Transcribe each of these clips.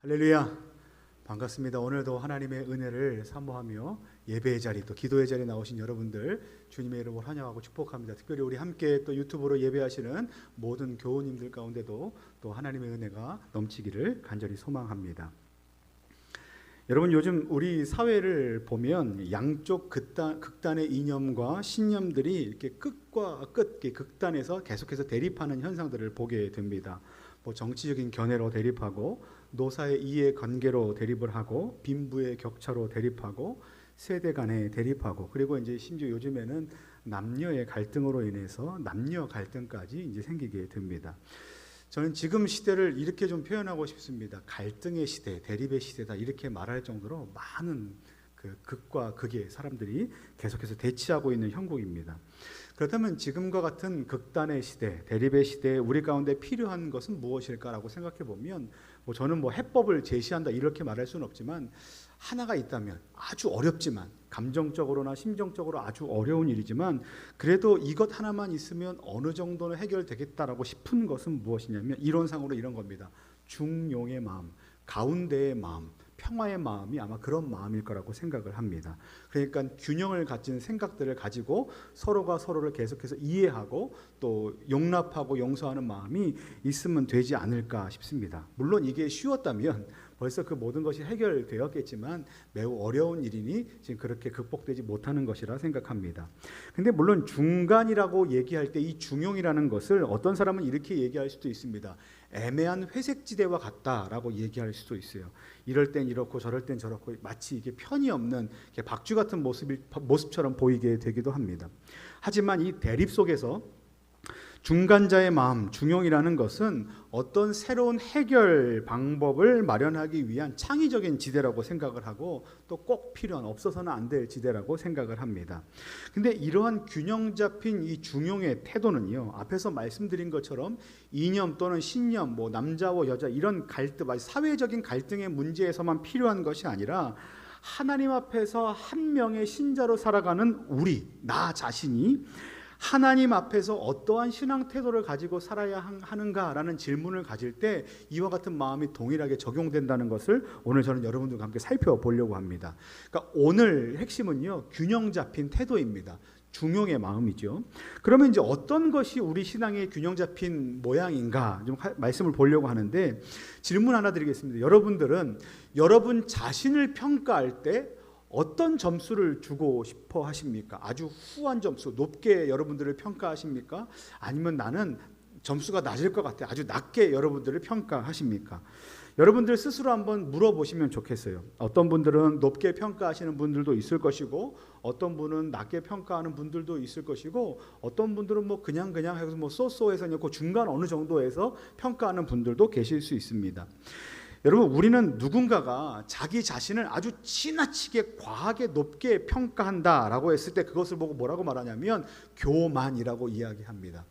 할렐루야. 반갑습니다. 오늘도 하나님의 은혜를 사모하며 예배의 자리 또 기도의 자리에 나오신 여러분들 주님의 이름으로 환영하고 축복합니다. 특별히 우리 함께 또 유튜브로 예배하시는 모든 교우님들 가운데도 또 하나님의 은혜가 넘치기를 간절히 소망합니다. 여러분 요즘 우리 사회를 보면 양쪽 극단, 극단의 이념과 신념들이 이렇게 끝과 끝 극단에서 계속해서 대립하는 현상들을 보게 됩니다. 뭐 정치적인 견해로 대립하고 노사의 이해 관계로 대립을 하고 빈부의 격차로 대립하고 세대 간에 대립하고 그리고 이제 심지어 요즘에는 남녀의 갈등으로 인해서 남녀 갈등까지 이제 생기게 됩니다. 저는 지금 시대를 이렇게 좀 표현하고 싶습니다. 갈등의 시대, 대립의 시대다 이렇게 말할 정도로 많은 그 극과 극의 사람들이 계속해서 대치하고 있는 형국입니다. 그렇다면 지금과 같은 극단의 시대, 대립의 시대에 우리 가운데 필요한 것은 무엇일까라고 생각해 보면 뭐 저는 뭐 해법을 제시한다 이렇게 말할 수는 없지만 하나가 있다면 아주 어렵지만 감정적으로나 심정적으로 아주 어려운 일이지만 그래도 이것 하나만 있으면 어느 정도는 해결되겠다라고 싶은 것은 무엇이냐면 이론상으로 이런 겁니다. 중용의 마음, 가운데의 마음, 평화의 마음이 아마 그런 마음일 거라고 생각을 합니다. 그러니까 균형을 갖춘 생각들을 가지고 서로가 서로를 계속해서 이해하고 또 용납하고 용서하는 마음이 있으면 되지 않을까 싶습니다. 물론 이게 쉬웠다면 벌써 그 모든 것이 해결되었겠지만 매우 어려운 일이니 지금 그렇게 극복되지 못하는 것이라 생각합니다. 근데 물론 중간이라고 얘기할 때 이 중용이라는 것을 어떤 사람은 이렇게 얘기할 수도 있습니다. 애매한 회색 지대와 같다라고 얘기할 수도 있어요. 이럴 땐 이렇고 저럴 땐 저렇고 마치 이게 편이 없는 박쥐 같은 모습이 모습처럼 보이게 되기도 합니다. 하지만 이 대립 속에서 중간자의 마음, 중용이라는 것은 어떤 새로운 해결 방법을 마련하기 위한 창의적인 지대라고 생각을 하고 또 꼭 필요한 없어서는 안 될 지대라고 생각을 합니다. 근데 이러한 균형 잡힌 이 중용의 태도는요. 앞에서 말씀드린 것처럼 이념 또는 신념, 뭐 남자와 여자 이런 갈등, 사회적인 갈등의 문제에서만 필요한 것이 아니라 하나님 앞에서 한 명의 신자로 살아가는 우리, 나 자신이 하나님 앞에서 어떠한 신앙 태도를 가지고 살아야 하는가라는 질문을 가질 때 이와 같은 마음이 동일하게 적용된다는 것을 오늘 저는 여러분들과 함께 살펴보려고 합니다. 그러니까 오늘 핵심은요, 균형 잡힌 태도입니다. 중용의 마음이죠. 그러면 이제 어떤 것이 우리 신앙의 균형 잡힌 모양인가 좀 하, 말씀을 보려고 하는데 질문 하나 드리겠습니다. 여러분들은 여러분 자신을 평가할 때 어떤 점수를 주고 싶어 하십니까? 아주 후한 점수, 높게 여러분들을 평가하십니까? 아니면 나는 점수가 낮을 것 같아. 아주 낮게 여러분들을 평가하십니까? 여러분들 스스로 한번 물어보시면 좋겠어요. 어떤 분들은 높게 평가하시는 분들도 있을 것이고, 어떤 분은 낮게 평가하는 분들도 있을 것이고, 어떤 분들은 뭐 그냥 그냥 해서 뭐 쏘쏘해서 그 중간 어느 정도에서 평가하는 분들도 계실 수 있습니다. 여러분 우리는 누군가가 자기 자신을 아주 지나치게 과하게 높게 평가한다라고 했을 때 그것을 보고 뭐라고 말하냐면 교만이라고 이야기합니다.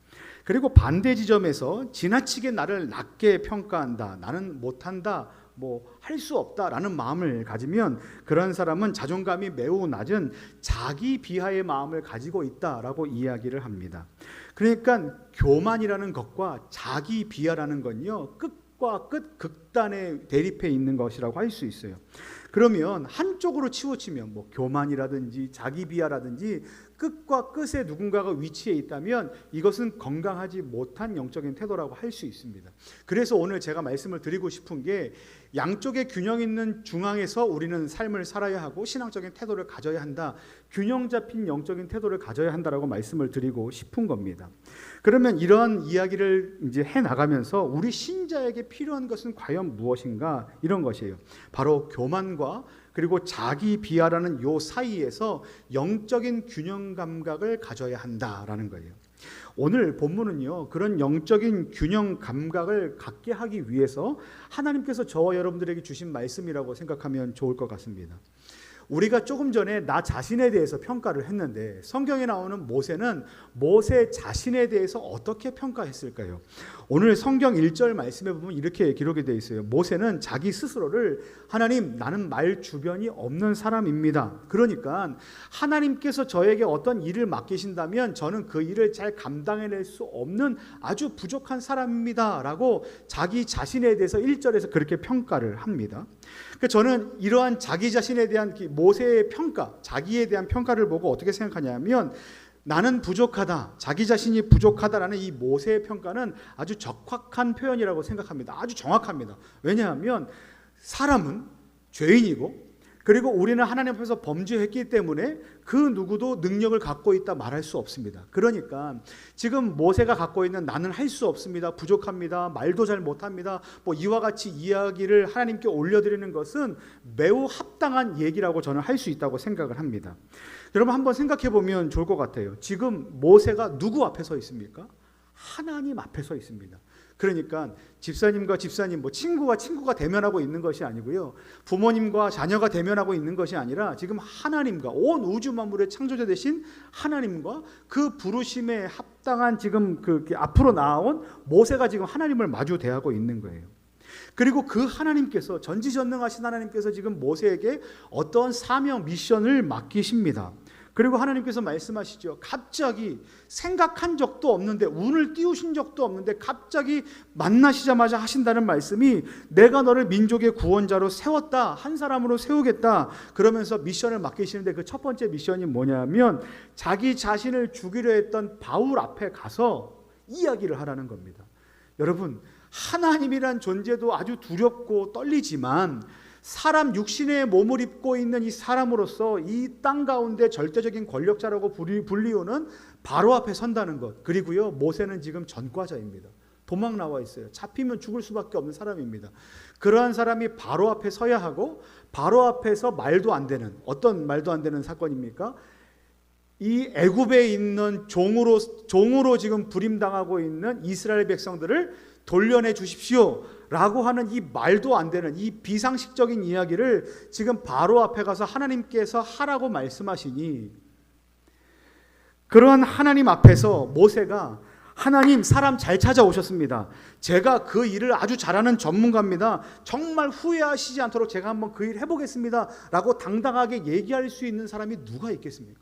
그리고 반대 지점에서 지나치게 나를 낮게 평가한다. 나는 못한다. 뭐할수 없다라는 마음을 가지면 그런 사람은 자존감이 매우 낮은 자기 비하의 마음을 가지고 있다라고 이야기를 합니다. 그러니까 교만이라는 것과 자기 비하라는 건요. 끝 끝과 끝 극단의 대립해 있는 것이라고 할 수 있어요. 그러면 한쪽으로 치우치면 뭐 교만이라든지 자기 비하라든지 끝과 끝에 누군가가 위치해 있다면 이것은 건강하지 못한 영적인 태도라고 할 수 있습니다. 그래서 오늘 제가 말씀을 드리고 싶은 게 양쪽의 균형 있는 중앙에서 우리는 삶을 살아야 하고 신앙적인 태도를 가져야 한다. 균형 잡힌 영적인 태도를 가져야 한다라고 말씀을 드리고 싶은 겁니다. 그러면 이러한 이야기를 이제 해 나가면서 우리 신자에게 필요한 것은 과연 무엇인가 이런 것이에요. 바로 교만과 그리고 자기 비하라는 요 사이에서 영적인 균형 감각을 가져야 한다라는 거예요. 오늘 본문은요, 그런 영적인 균형 감각을 갖게 하기 위해서 하나님께서 저와 여러분들에게 주신 말씀이라고 생각하면 좋을 것 같습니다. 우리가 조금 전에 나 자신에 대해서 평가를 했는데 성경에 나오는 모세는 모세 자신에 대해서 어떻게 평가했을까요? 오늘 성경 1절 말씀에 보면 이렇게 기록이 되어 있어요. 모세는 자기 스스로를 하나님 나는 말 주변이 없는 사람입니다. 그러니까 하나님께서 저에게 어떤 일을 맡기신다면 저는 그 일을 잘 감당해낼 수 없는 아주 부족한 사람입니다라고 자기 자신에 대해서 1절에서 그렇게 평가를 합니다. 그 저는 이러한 자기 자신에 대한 모세의 평가, 자기에 대한 평가를 보고 어떻게 생각하냐면 나는 부족하다, 자기 자신이 부족하다라는 이 모세의 평가는 아주 적확한 표현이라고 생각합니다. 아주 정확합니다. 왜냐하면 사람은 죄인이고 그리고 우리는 하나님 앞에서 범죄했기 때문에 그 누구도 능력을 갖고 있다 말할 수 없습니다. 그러니까 지금 모세가 갖고 있는 나는 할 수 없습니다. 부족합니다. 말도 잘 못합니다. 뭐 이와 같이 이야기를 하나님께 올려드리는 것은 매우 합당한 얘기라고 저는 할 수 있다고 생각을 합니다. 여러분 한번 생각해 보면 좋을 것 같아요. 지금 모세가 누구 앞에 서 있습니까? 하나님 앞에 서 있습니다. 그러니까 집사님과 집사님, 뭐 친구와 친구가 대면하고 있는 것이 아니고요. 부모님과 자녀가 대면하고 있는 것이 아니라 지금 하나님과 온 우주 만물의 창조자 되신 하나님과 그 부르심에 합당한 지금 그 앞으로 나온 모세가 지금 하나님을 마주 대하고 있는 거예요. 그리고 그 하나님께서 전지전능하신 하나님께서 지금 모세에게 어떤 사명 미션을 맡기십니다. 그리고 하나님께서 말씀하시죠. 갑자기 생각한 적도 없는데 운을 띄우신 적도 없는데 갑자기 만나시자마자 하신다는 말씀이 내가 너를 민족의 구원자로 세웠다. 한 사람으로 세우겠다. 그러면서 미션을 맡기시는데 그 첫 번째 미션이 뭐냐면 자기 자신을 죽이려 했던 바울 앞에 가서 이야기를 하라는 겁니다. 여러분, 하나님이란 존재도 아주 두렵고 떨리지만 사람 육신의 몸을 입고 있는 이 사람으로서 이 땅 가운데 절대적인 권력자라고 불리우는 바로 앞에 선다는 것. 그리고요, 모세는 지금 전과자입니다. 도망 나와 있어요. 잡히면 죽을 수밖에 없는 사람입니다. 그러한 사람이 바로 앞에 서야 하고 바로 앞에서 말도 안 되는 어떤 말도 안 되는 사건입니까? 이 애굽에 있는 종으로 종으로 지금 부림당하고 있는 이스라엘 백성들을 돌려내 주십시오. 라고 하는 이 말도 안 되는 이 비상식적인 이야기를 지금 바로 앞에 가서 하나님께서 하라고 말씀하시니 그러한 하나님 앞에서 모세가 하나님 사람 잘 찾아오셨습니다. 제가 그 일을 아주 잘하는 전문가입니다. 정말 후회하시지 않도록 제가 한번 그 일 해보겠습니다. 라고 당당하게 얘기할 수 있는 사람이 누가 있겠습니까?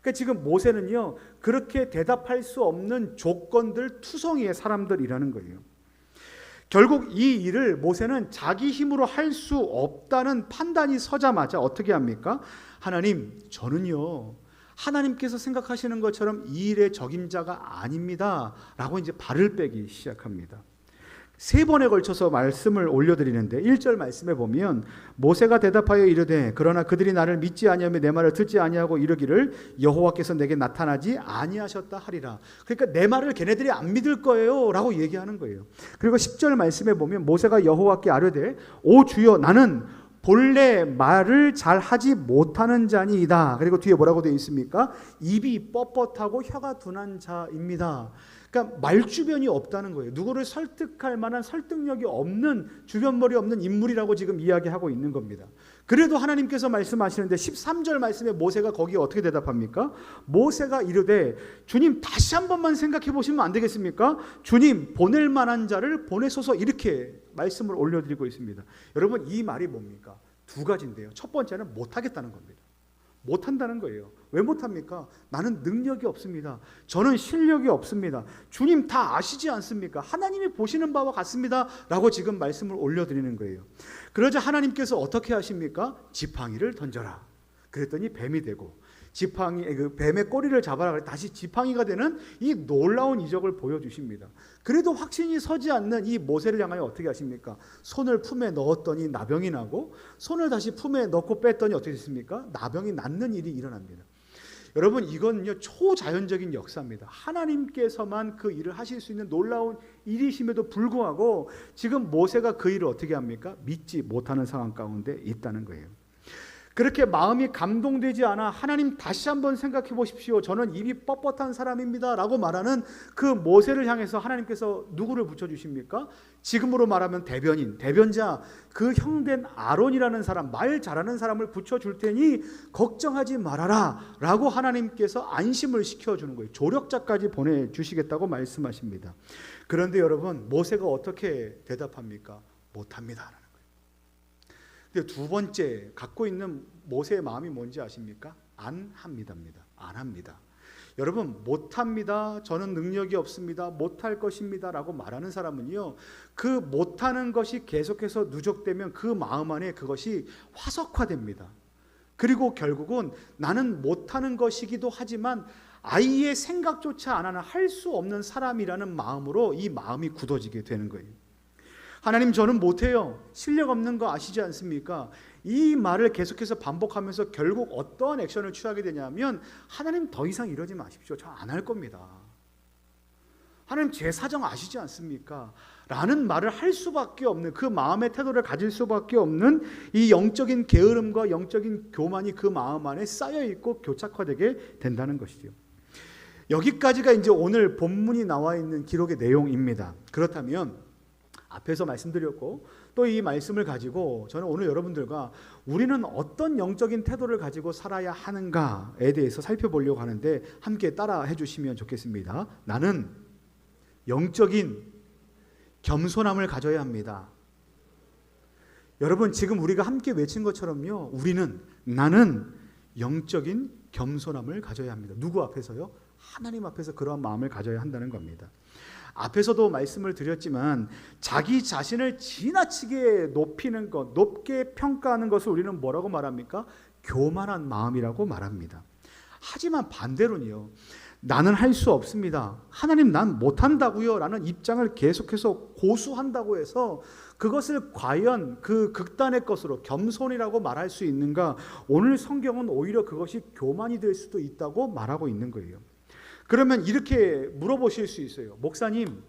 그러니까 지금 모세는요, 그렇게 대답할 수 없는 조건들 투성이의 사람들이라는 거예요. 결국 이 일을 모세는 자기 힘으로 할 수 없다는 판단이 서자마자 어떻게 합니까? 하나님, 저는요, 하나님께서 생각하시는 것처럼 이 일의 적임자가 아닙니다. 라고 이제 발을 빼기 시작합니다. 세 번에 걸쳐서 말씀을 올려드리는데 1절 말씀에 보면 모세가 대답하여 이르되 그러나 그들이 나를 믿지 아니하며 내 말을 듣지 아니하고 이르기를 여호와께서 내게 나타나지 아니하셨다 하리라. 그러니까 내 말을 걔네들이 안 믿을 거예요라고 얘기하는 거예요. 그리고 10절 말씀에 보면 모세가 여호와께 아뢰되 오 주여 나는 본래 말을 잘 하지 못하는 자니이다. 그리고 뒤에 뭐라고 되어 있습니까? 입이 뻣뻣하고 혀가 둔한 자입니다. 그러니까 말주변이 없다는 거예요. 누구를 설득할 만한 설득력이 없는 주변머리 없는 인물이라고 지금 이야기하고 있는 겁니다. 그래도 하나님께서 말씀하시는데 13절 말씀에 모세가 거기에 어떻게 대답합니까? 모세가 이르되 주님 다시 한 번만 생각해 보시면 안 되겠습니까? 주님 보낼 만한 자를 보내소서 이렇게 말씀을 올려드리고 있습니다. 여러분 이 말이 뭡니까? 두 가지인데요. 첫 번째는 못하겠다는 겁니다. 못한다는 거예요. 왜 못합니까? 나는 능력이 없습니다. 저는 실력이 없습니다. 주님 다 아시지 않습니까? 하나님이 보시는 바와 같습니다. 라고 지금 말씀을 올려드리는 거예요. 그러자 하나님께서 어떻게 하십니까? 지팡이를 던져라. 그랬더니 뱀이 되고 지팡이 그 뱀의 꼬리를 잡아라 다시 지팡이가 되는 이 놀라운 이적을 보여주십니다. 그래도 확신이 서지 않는 이 모세를 향하여 어떻게 하십니까? 손을 품에 넣었더니 나병이 나고 손을 다시 품에 넣고 뺐더니 어떻게 됐습니까? 나병이 낫는 일이 일어납니다. 여러분 이건요 초자연적인 역사입니다. 하나님께서만 그 일을 하실 수 있는 놀라운 일이심에도 불구하고 지금 모세가 그 일을 어떻게 합니까? 믿지 못하는 상황 가운데 있다는 거예요. 그렇게 마음이 감동되지 않아 하나님 다시 한번 생각해 보십시오. 저는 입이 뻣뻣한 사람입니다 라고 말하는 그 모세를 향해서 하나님께서 누구를 붙여 주십니까? 지금으로 말하면 대변인, 대변자 그 형된 아론이라는 사람, 말 잘하는 사람을 붙여 줄 테니 걱정하지 말아라 라고 하나님께서 안심을 시켜 주는 거예요. 조력자까지 보내 주시겠다고 말씀하십니다. 그런데 여러분, 모세가 어떻게 대답합니까? 못 합니다. 근데 두 번째 갖고 있는 모세의 마음이 뭔지 아십니까? 안 합니다입니다. 안 합니다. 여러분 못 합니다. 저는 능력이 없습니다. 못 할 것입니다라고 말하는 사람은요. 그 못하는 것이 계속해서 누적되면 그 마음 안에 그것이 화석화됩니다. 그리고 결국은 나는 못하는 것이기도 하지만 아이의 생각조차 안 하는 할 수 없는 사람이라는 마음으로 이 마음이 굳어지게 되는 거예요. 하나님 저는 못해요. 실력 없는 거 아시지 않습니까? 이 말을 계속해서 반복하면서 결국 어떠한 액션을 취하게 되냐면 하나님 더 이상 이러지 마십시오. 저 안 할 겁니다. 하나님 제 사정 아시지 않습니까? 라는 말을 할 수밖에 없는 그 마음의 태도를 가질 수밖에 없는 이 영적인 게으름과 영적인 교만이 그 마음 안에 쌓여 있고 교착화되게 된다는 것이죠. 여기까지가 이제 오늘 본문이 나와 있는 기록의 내용입니다. 그렇다면 앞에서 말씀드렸고 또 이 말씀을 가지고 저는 오늘 여러분들과 우리는 어떤 영적인 태도를 가지고 살아야 하는가에 대해서 살펴보려고 하는데 함께 따라 해 주시면 좋겠습니다. 나는 영적인 겸손함을 가져야 합니다. 여러분 지금 우리가 함께 외친 것처럼요. 우리는 나는 영적인 겸손함을 가져야 합니다. 누구 앞에서요? 하나님 앞에서 그러한 마음을 가져야 한다는 겁니다. 앞에서도 말씀을 드렸지만 자기 자신을 지나치게 높이는 것, 높게 평가하는 것을 우리는 뭐라고 말합니까? 교만한 마음이라고 말합니다. 하지만 반대로는요. 나는 할 수 없습니다. 하나님 난 못한다고요. 라는 입장을 계속해서 고수한다고 해서 그것을 과연 그 극단의 것으로 겸손이라고 말할 수 있는가? 오늘 성경은 오히려 그것이 교만이 될 수도 있다고 말하고 있는 거예요. 그러면 이렇게 물어보실 수 있어요. 목사님,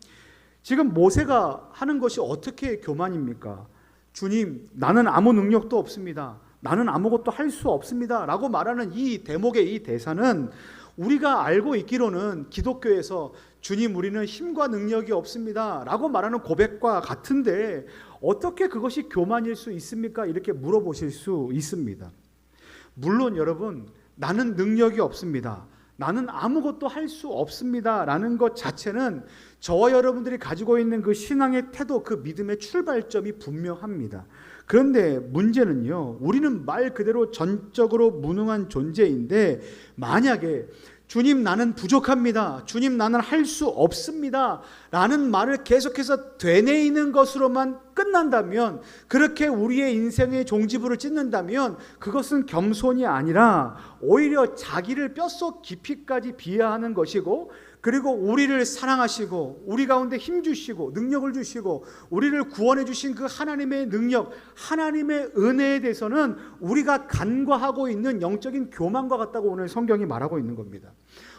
지금 모세가 하는 것이 어떻게 교만입니까? 주님, 나는 아무 능력도 없습니다. 나는 아무것도 할 수 없습니다. 라고 말하는 이 대목의 이 대사는 우리가 알고 있기로는 기독교에서 주님, 우리는 힘과 능력이 없습니다. 라고 말하는 고백과 같은데 어떻게 그것이 교만일 수 있습니까? 이렇게 물어보실 수 있습니다. 물론 여러분, 나는 능력이 없습니다. 나는 아무것도 할 수 없습니다라는 것 자체는 저와 여러분들이 가지고 있는 그 신앙의 태도, 그 믿음의 출발점이 분명합니다. 그런데 문제는요, 우리는 말 그대로 전적으로 무능한 존재인데, 만약에 주님 나는 부족합니다. 주님 나는 할 수 없습니다. 라는 말을 계속해서 되뇌이는 것으로만 끝난다면 그렇게 우리의 인생의 종지부를 찢는다면 그것은 겸손이 아니라 오히려 자기를 뼛속 깊이까지 비하하는 것이고 그리고 우리를 사랑하시고 우리 가운데 힘 주시고 능력을 주시고 우리를 구원해 주신 그 하나님의 능력, 하나님의 은혜에 대해서는 우리가 간과하고 있는 영적인 교만과 같다고 오늘 성경이 말하고 있는 겁니다.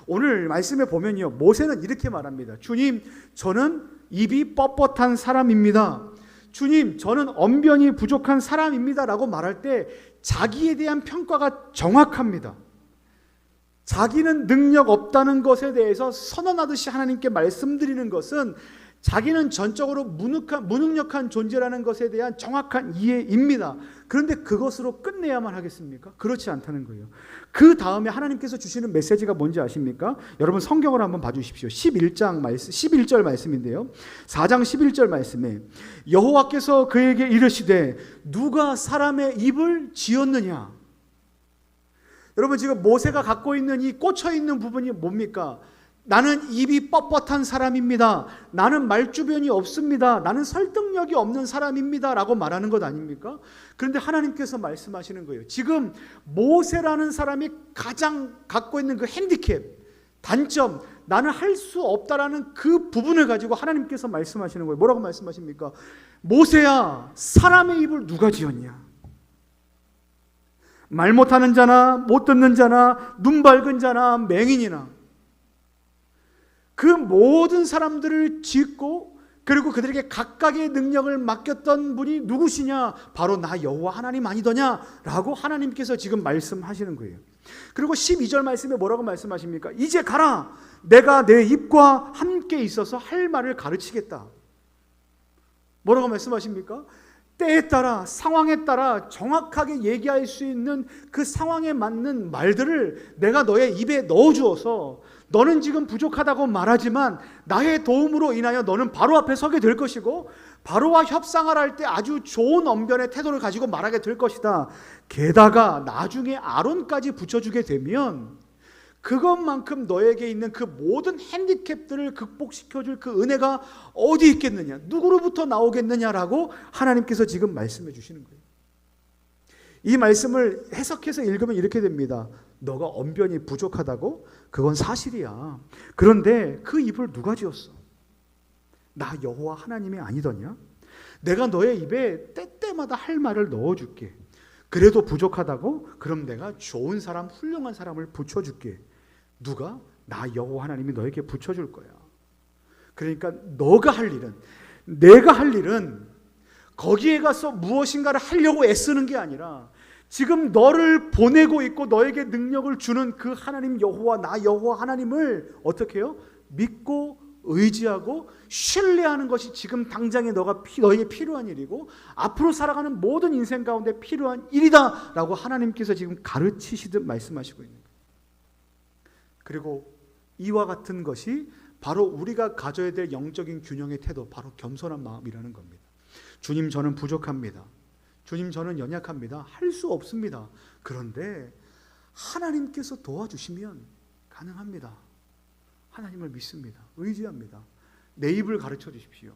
오늘 말씀에 보면요. 모세는 이렇게 말합니다. 주님, 저는 입이 뻣뻣한 사람입니다. 주님, 저는 언변이 부족한 사람입니다라고 말할 때 자기에 대한 평가가 정확합니다. 자기는 능력 없다는 것에 대해서 선언하듯이 하나님께 말씀드리는 것은 자기는 전적으로 무능한, 무능력한 존재라는 것에 대한 정확한 이해입니다. 그런데 그것으로 끝내야만 하겠습니까? 그렇지 않다는 거예요. 그 다음에 하나님께서 주시는 메시지가 뭔지 아십니까? 여러분 성경을 한번 봐주십시오. 11장 말씀, 11절 말씀인데요. 4장 11절 말씀에 여호와께서 그에게 이르시되 누가 사람의 입을 지었느냐? 여러분 지금 모세가 갖고 있는 이 꽂혀 있는 부분이 뭡니까? 나는 입이 뻣뻣한 사람입니다. 나는 말주변이 없습니다. 나는 설득력이 없는 사람입니다. 라고 말하는 것 아닙니까? 그런데 하나님께서 말씀하시는 거예요. 지금 모세라는 사람이 가장 갖고 있는 그 핸디캡, 단점, 나는 할 수 없다라는 그 부분을 가지고 하나님께서 말씀하시는 거예요. 뭐라고 말씀하십니까? 모세야, 사람의 입을 누가 지었냐? 말 못하는 자나 못 듣는 자나 눈 밝은 자나 맹인이나 그 모든 사람들을 짓고 그리고 그들에게 각각의 능력을 맡겼던 분이 누구시냐? 바로 나 여호와 하나님 아니더냐라고 하나님께서 지금 말씀하시는 거예요. 그리고 12절 말씀에 뭐라고 말씀하십니까? 이제 가라. 내가 내 입과 함께 있어서 할 말을 가르치겠다. 뭐라고 말씀하십니까? 때에 따라 상황에 따라 정확하게 얘기할 수 있는 그 상황에 맞는 말들을 내가 너의 입에 넣어 주어서 너는 지금 부족하다고 말하지만 나의 도움으로 인하여 너는 바로 앞에 서게 될 것이고 바로와 협상을 할 때 아주 좋은 언변의 태도를 가지고 말하게 될 것이다. 게다가 나중에 아론까지 붙여주게 되면 그것만큼 너에게 있는 그 모든 핸디캡들을 극복시켜 줄 그 은혜가 어디 있겠느냐? 누구로부터 나오겠느냐라고 하나님께서 지금 말씀해 주시는 거예요. 이 말씀을 해석해서 읽으면 이렇게 됩니다. 너가 언변이 부족하다고? 그건 사실이야. 그런데 그 입을 누가 지었어? 나 여호와 하나님이 아니더냐? 내가 너의 입에 때때마다 할 말을 넣어줄게. 그래도 부족하다고? 그럼 내가 좋은 사람, 훌륭한 사람을 붙여줄게. 누가? 나 여호와 하나님이 너에게 붙여 줄 거야. 그러니까 너가 할 일은, 내가 할 일은 거기에 가서 무엇인가를 하려고 애쓰는 게 아니라 지금 너를 보내고 있고 너에게 능력을 주는 그 하나님 여호와 나 여호와 하나님을 어떻게 해요? 믿고 의지하고 신뢰하는 것이 지금 당장에 너가 피, 너에게 필요한 일이고 앞으로 살아가는 모든 인생 가운데 필요한 일이다라고 하나님께서 지금 가르치시듯 말씀하시고 있는 거예요. 그리고 이와 같은 것이 바로 우리가 가져야 될 영적인 균형의 태도, 바로 겸손한 마음이라는 겁니다. 주님 저는 부족합니다. 주님 저는 연약합니다. 할 수 없습니다. 그런데 하나님께서 도와주시면 가능합니다. 하나님을 믿습니다. 의지합니다. 내 입을 가르쳐 주십시오.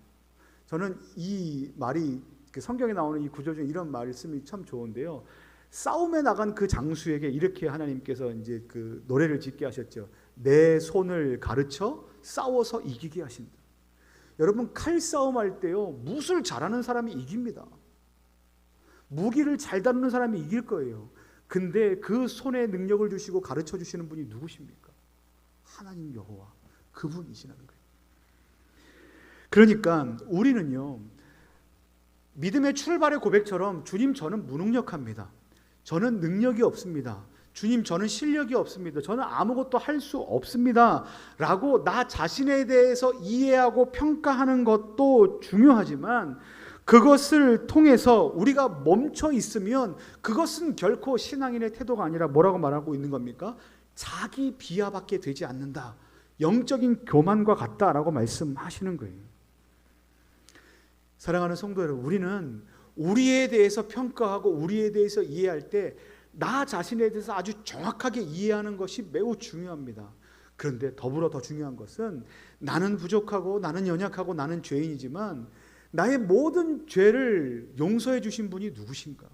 저는 이 말이 그 성경에 나오는 이 구절 중에 이런 말씀이 참 좋은데요. 싸움에 나간 그 장수에게 이렇게 하나님께서 이제 그 노래를 짓게 하셨죠. 내 손을 가르쳐 싸워서 이기게 하신다. 여러분 칼 싸움 할 때요 무술 잘하는 사람이 이깁니다. 무기를 잘 다루는 사람이 이길 거예요. 근데 그 손에 능력을 주시고 가르쳐 주시는 분이 누구십니까? 하나님 여호와 그분이시라는 거예요. 그러니까 우리는요 믿음의 출발의 고백처럼 주님 저는 무능력합니다. 저는 능력이 없습니다. 주님 저는 실력이 없습니다. 저는 아무것도 할 수 없습니다. 라고 나 자신에 대해서 이해하고 평가하는 것도 중요하지만 그것을 통해서 우리가 멈춰 있으면 그것은 결코 신앙인의 태도가 아니라 뭐라고 말하고 있는 겁니까? 자기 비하밖에 되지 않는다. 영적인 교만과 같다라고 말씀하시는 거예요. 사랑하는 성도 여러분, 우리는 우리에 대해서 평가하고 우리에 대해서 이해할 때 나 자신에 대해서 아주 정확하게 이해하는 것이 매우 중요합니다. 그런데 더불어 더 중요한 것은 나는 부족하고 나는 연약하고 나는 죄인이지만 나의 모든 죄를 용서해 주신 분이 누구신가?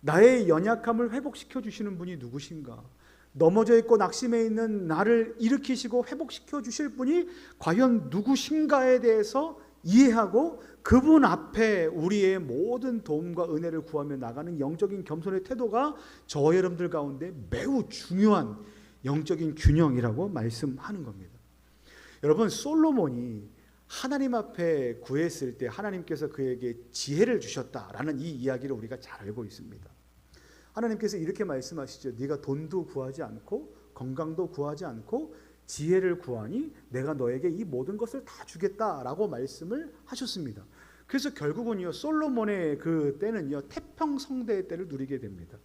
나의 연약함을 회복시켜 주시는 분이 누구신가? 넘어져 있고 낙심해 있는 나를 일으키시고 회복시켜 주실 분이 과연 누구신가에 대해서 이해하고 그분 앞에 우리의 모든 도움과 은혜를 구하며 나가는 영적인 겸손의 태도가 저 여러분들 가운데 매우 중요한 영적인 균형이라고 말씀하는 겁니다. 여러분 솔로몬이 하나님 앞에 구했을 때 하나님께서 그에게 지혜를 주셨다라는 이 이야기를 우리가 잘 알고 있습니다. 하나님께서 이렇게 말씀하시죠. 네가 돈도 구하지 않고 건강도 구하지 않고 지혜를 구하니 내가 너에게 이 모든 것을 다 주겠다라고 말씀을 하셨습니다. 그래서 결국은요 솔로몬의 그 때는요 태평 성대의 때를 누리게 됩니다.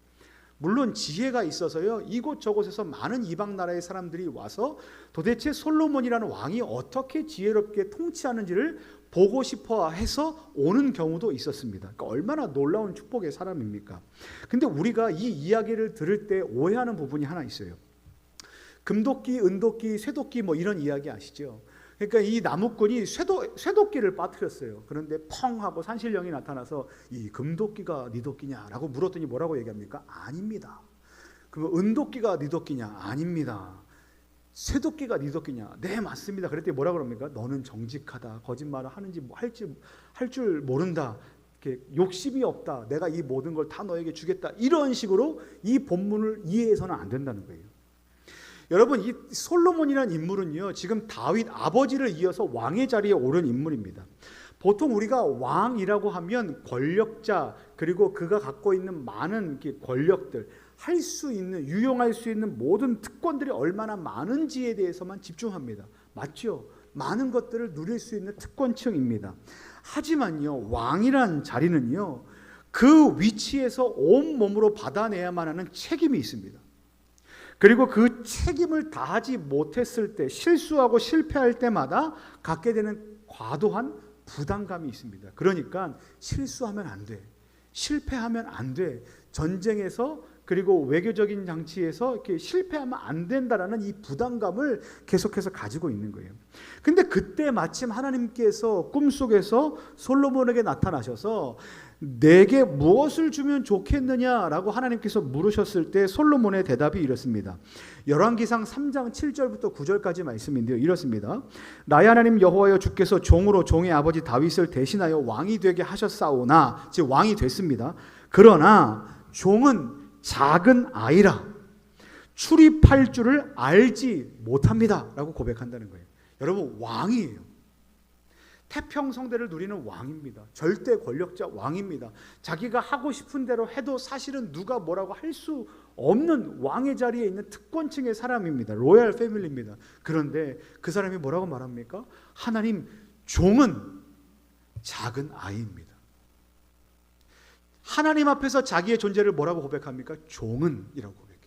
물론 지혜가 있어서요 이곳 저곳에서 많은 이방 나라의 사람들이 와서 도대체 솔로몬이라는 왕이 어떻게 지혜롭게 통치하는지를 보고 싶어 해서 오는 경우도 있었습니다. 그러니까 얼마나 놀라운 축복의 사람입니까? 근데 우리가 이 이야기를 들을 때 오해하는 부분이 하나 있어요. 금도끼, 은도끼, 쇠도끼 뭐 이런 이야기 아시죠? 그러니까 이 나무꾼이 쇠도, 쇠도끼를 빠뜨렸어요. 그런데 펑 하고 산신령이 나타나서 이 금도끼가 네 도끼냐라고 물었더니 뭐라고 얘기합니까? 아닙니다. 그 은도끼가 네 도끼냐? 아닙니다. 쇠도끼가 네 도끼냐? 네 맞습니다. 그랬더니 뭐라 그럽니까? 너는 정직하다. 거짓말을 하는지 뭐 할지 할 줄 모른다. 이렇게 욕심이 없다. 내가 이 모든 걸 다 너에게 주겠다. 이런 식으로 이 본문을 이해해서는 안 된다는 거예요. 여러분 이 솔로몬이라는 인물은요 지금 다윗 아버지를 이어서 왕의 자리에 오른 인물입니다. 보통 우리가 왕이라고 하면 권력자 그리고 그가 갖고 있는 많은 권력들 할 수 있는 유용할 수 있는 모든 특권들이 얼마나 많은지에 대해서만 집중합니다. 맞죠? 많은 것들을 누릴 수 있는 특권층입니다. 하지만요 왕이란 자리는요 그 위치에서 온 몸으로 받아내야만 하는 책임이 있습니다. 그리고 그 책임을 다하지 못했을 때 실수하고 실패할 때마다 갖게 되는 과도한 부담감이 있습니다. 그러니까 실수하면 안 돼. 실패하면 안 돼. 전쟁에서 그리고 외교적인 장치에서 이렇게 실패하면 안 된다라는 이 부담감을 계속해서 가지고 있는 거예요. 근데 그때 마침 하나님께서 꿈속에서 솔로몬에게 나타나셔서 내게 무엇을 주면 좋겠느냐라고 하나님께서 물으셨을 때 솔로몬의 대답이 이렇습니다. 열왕기상 3장 7절부터 9절까지 말씀인데요. 이렇습니다. 나의 하나님 여호와여 주께서 종으로 종의 아버지 다윗을 대신하여 왕이 되게 하셨사오나 즉 왕이 됐습니다. 그러나 종은 작은 아이라 출입할 줄을 알지 못합니다 라고 고백한다는 거예요. 여러분 왕이에요. 태평성대를 누리는 왕입니다. 절대 권력자 왕입니다. 자기가 하고 싶은 대로 해도 사실은 누가 뭐라고 할 수 없는 왕의 자리에 있는 특권층의 사람입니다. 로얄 패밀리입니다. 그런데 그 사람이 뭐라고 말합니까? 하나님 종은 작은 아이입니다. 하나님 앞에서 자기의 존재를 뭐라고 고백합니까? 종은이라고 고백해요.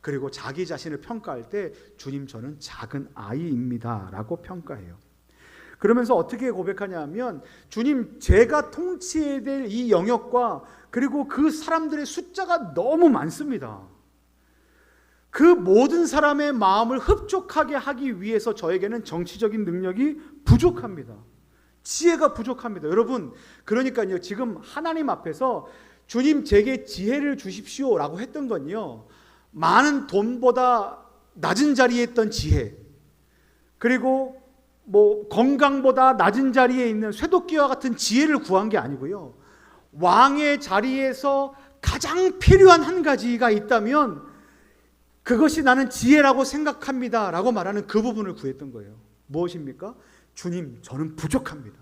그리고 자기 자신을 평가할 때 주님 저는 작은 아이입니다라고 평가해요. 그러면서 어떻게 고백하냐면 주님 제가 통치해야 될 이 영역과 그리고 그 사람들의 숫자가 너무 많습니다. 그 모든 사람의 마음을 흡족하게 하기 위해서 저에게는 정치적인 능력이 부족합니다. 지혜가 부족합니다. 여러분, 그러니까요. 지금 하나님 앞에서 주님 제게 지혜를 주십시오라고 했던 건요. 많은 돈보다 낮은 자리에 있던 지혜. 그리고 뭐 건강보다 낮은 자리에 있는 쇠도끼와 같은 지혜를 구한 게 아니고요. 왕의 자리에서 가장 필요한 한 가지가 있다면 그것이 나는 지혜라고 생각합니다. 라고 말하는 그 부분을 구했던 거예요. 무엇입니까? 주님, 저는 부족합니다.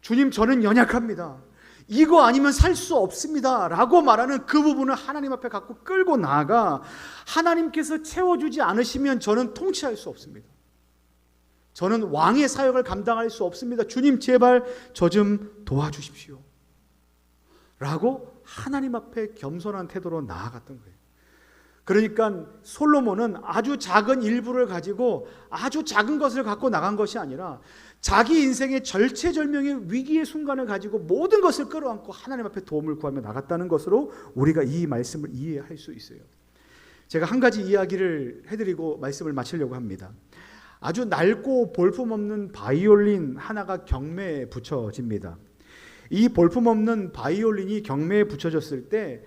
주님, 저는 연약합니다. 이거 아니면 살 수 없습니다. 라고 말하는 그 부분을 하나님 앞에 갖고 끌고 나가 하나님께서 채워주지 않으시면 저는 통치할 수 없습니다. 저는 왕의 사역을 감당할 수 없습니다. 주님, 제발 저 좀 도와주십시오. 라고 하나님 앞에 겸손한 태도로 나아갔던 거예요. 그러니까 솔로몬은 아주 작은 일부를 가지고 아주 작은 것을 갖고 나간 것이 아니라 자기 인생의 절체절명의 위기의 순간을 가지고 모든 것을 끌어안고 하나님 앞에 도움을 구하며 나갔다는 것으로 우리가 이 말씀을 이해할 수 있어요. 제가 한 가지 이야기를 해드리고 말씀을 마치려고 합니다. 아주 낡고 볼품없는 바이올린 하나가 경매에 붙여집니다. 이 볼품없는 바이올린이 경매에 붙여졌을 때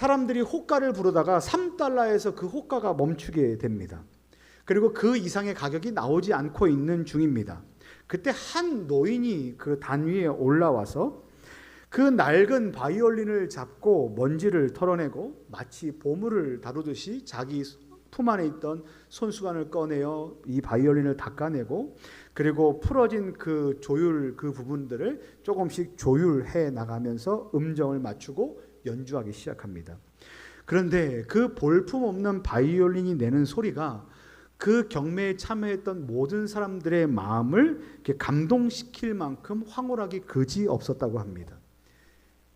사람들이 호가를 부르다가 3달러에서 그 호가가 멈추게 됩니다. 그리고 그 이상의 가격이 나오지 않고 있는 중입니다. 그때 한 노인이 그 단 위에 올라와서 그 낡은 바이올린을 잡고 먼지를 털어내고 마치 보물을 다루듯이 자기 품 안에 있던 손수건을 꺼내어 이 바이올린을 닦아내고 그리고 풀어진 그 조율 그 부분들을 조금씩 조율해 나가면서 음정을 맞추고 연주하기 시작합니다. 그런데 그 볼품 없는 바이올린이 내는 소리가 그 경매에 참여했던 모든 사람들의 마음을 감동시킬 만큼 황홀하기 그지 없었다고 합니다.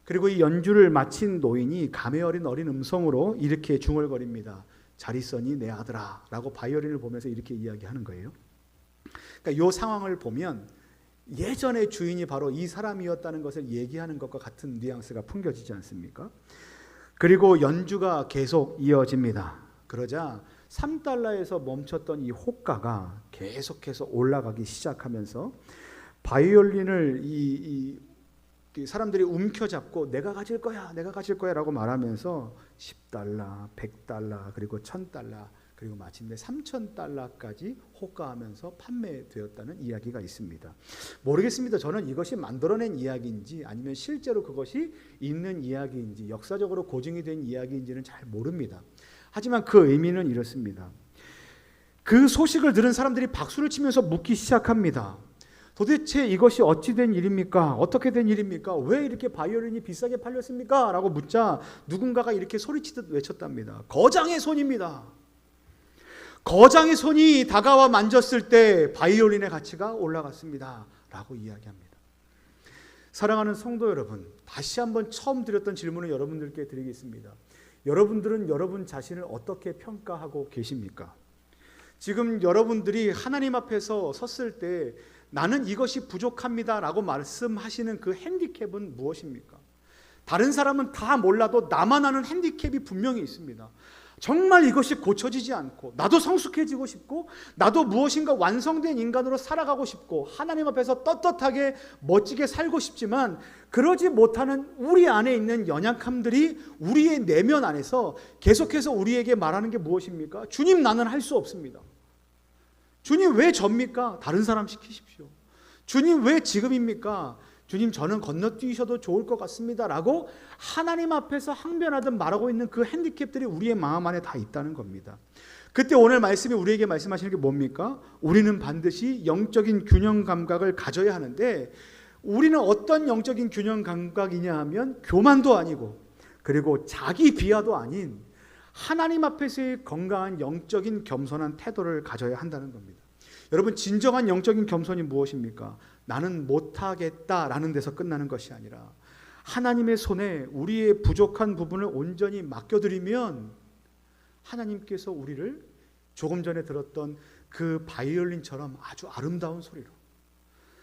그리고 이 연주를 마친 노인이 감회 어린 어린 음성으로 이렇게 중얼거립니다. 잘 있어니 내 아들아 라고 바이올린을 보면서 이렇게 이야기하는 거예요. 그러니까 이 상황을 보면 예전의 주인이 바로 이 사람이었다는 것을 얘기하는 것과 같은 뉘앙스가 풍겨지지 않습니까? 그리고 연주가 계속 이어집니다. 그러자 3달러에서 멈췄던 이 호가가 계속해서 올라가기 시작하면서 바이올린을 이, 이 사람들이 움켜잡고 내가 가질 거야, 내가 가질 거야 라고 말하면서 10달러, 100달러, 그리고 1000달러, 그리고 마침내 3천 달러까지 호가하면서 판매되었다는 이야기가 있습니다. 모르겠습니다. 저는 이것이 만들어낸 이야기인지 아니면 실제로 그것이 있는 이야기인지 역사적으로 고증이 된 이야기인지는 잘 모릅니다. 하지만 그 의미는 이렇습니다. 그 소식을 들은 사람들이 박수를 치면서 묻기 시작합니다. 도대체 이것이 어찌 된 일입니까? 어떻게 된 일입니까? 왜 이렇게 바이올린이 비싸게 팔렸습니까? 라고 묻자 누군가가 이렇게 소리치듯 외쳤답니다. 거장의 손입니다. 거장의 손이 다가와 만졌을 때 바이올린의 가치가 올라갔습니다. 라고 이야기합니다. 사랑하는 성도 여러분, 다시 한번 처음 드렸던 질문을 여러분들께 드리겠습니다. 여러분들은 여러분 자신을 어떻게 평가하고 계십니까? 지금 여러분들이 하나님 앞에서 섰을 때 나는 이것이 부족합니다 라고 말씀하시는 그 핸디캡은 무엇입니까? 다른 사람은 다 몰라도 나만 아는 핸디캡이 분명히 있습니다. 정말 이것이 고쳐지지 않고 나도 성숙해지고 싶고 나도 무엇인가 완성된 인간으로 살아가고 싶고 하나님 앞에서 떳떳하게 멋지게 살고 싶지만 그러지 못하는 우리 안에 있는 연약함들이 우리의 내면 안에서 계속해서 우리에게 말하는 게 무엇입니까? 주님 나는 할 수 없습니다. 주님 왜 접니까? 다른 사람 시키십시오. 주님 왜 지금입니까? 주님 저는 건너뛰셔도 좋을 것 같습니다. 라고 하나님 앞에서 항변하듯 말하고 있는 그 핸디캡들이 우리의 마음 안에 다 있다는 겁니다. 그때 오늘 말씀이 우리에게 말씀하시는 게 뭡니까? 우리는 반드시 영적인 균형 감각을 가져야 하는데 우리는 어떤 영적인 균형 감각이냐 하면 교만도 아니고 그리고 자기 비하도 아닌 하나님 앞에서의 건강한 영적인 겸손한 태도를 가져야 한다는 겁니다. 여러분 진정한 영적인 겸손이 무엇입니까? 나는 못하겠다라는 데서 끝나는 것이 아니라 하나님의 손에 우리의 부족한 부분을 온전히 맡겨드리면 하나님께서 우리를 조금 전에 들었던 그 바이올린처럼 아주 아름다운 소리로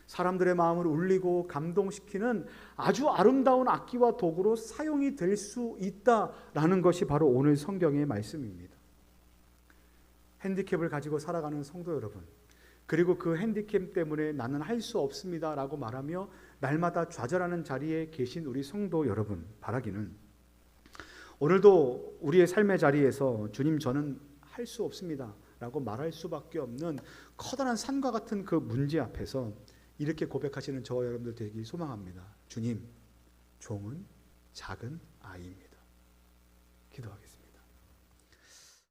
사람들의 마음을 울리고 감동시키는 아주 아름다운 악기와 도구로 사용이 될 수 있다라는 것이 바로 오늘 성경의 말씀입니다. 핸디캡을 가지고 살아가는 성도 여러분, 그리고 그 핸디캡 때문에 나는 할 수 없습니다 라고 말하며 날마다 좌절하는 자리에 계신 우리 성도 여러분 바라기는 오늘도 우리의 삶의 자리에서 주님 저는 할 수 없습니다 라고 말할 수밖에 없는 커다란 산과 같은 그 문제 앞에서 이렇게 고백하시는 저와 여러분들 되기 소망합니다. 주님, 종은 작은 아이입니다. 기도하겠습니다.